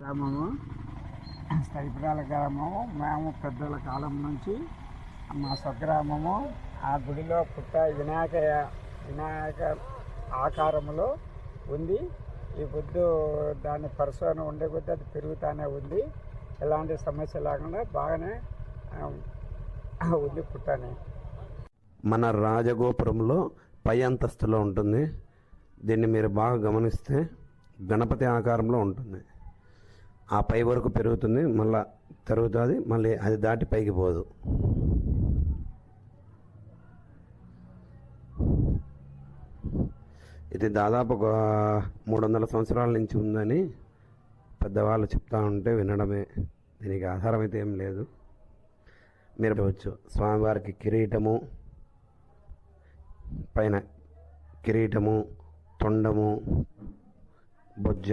గ్రామము. స్థైపురాల గ్రామము. మేము పెద్దల కాలం నుంచి మా స్వగ్రామము. ఆ గుడిలో పుట్ట వినాయక వినాయక ఆకారములో ఉంది. ఈ బుద్ధు దాని పరిశోధన ఉండే కొద్దీ అది పెరుగుతూనే ఉంది. ఎలాంటి సమస్య లేకుండా బాగానే ఆ, ఉంది పుట్టని. మన రాజగోపురంలో పై అంతస్తులో ఉంటుంది. దీన్ని మీరు బాగా గమనిస్తే గణపతి ఆకారంలో ఉంటుంది. ఆ పై వరకు పెరుగుతుంది మళ్ళా పెరుగుతుంది మళ్ళీ అది దాటి పైకి పోదు. ఇది దాదాపు ఒక మూడు వందల సంవత్సరాల నుంచి ఉందని పెద్దవాళ్ళు చెప్తా ఉంటే వినడమే. దీనికి ఆధారం అయితే ఏం లేదు. మీరు చూడవచ్చు స్వామివారికి కిరీటము పైన కిరీటము తొండము బొజ్జ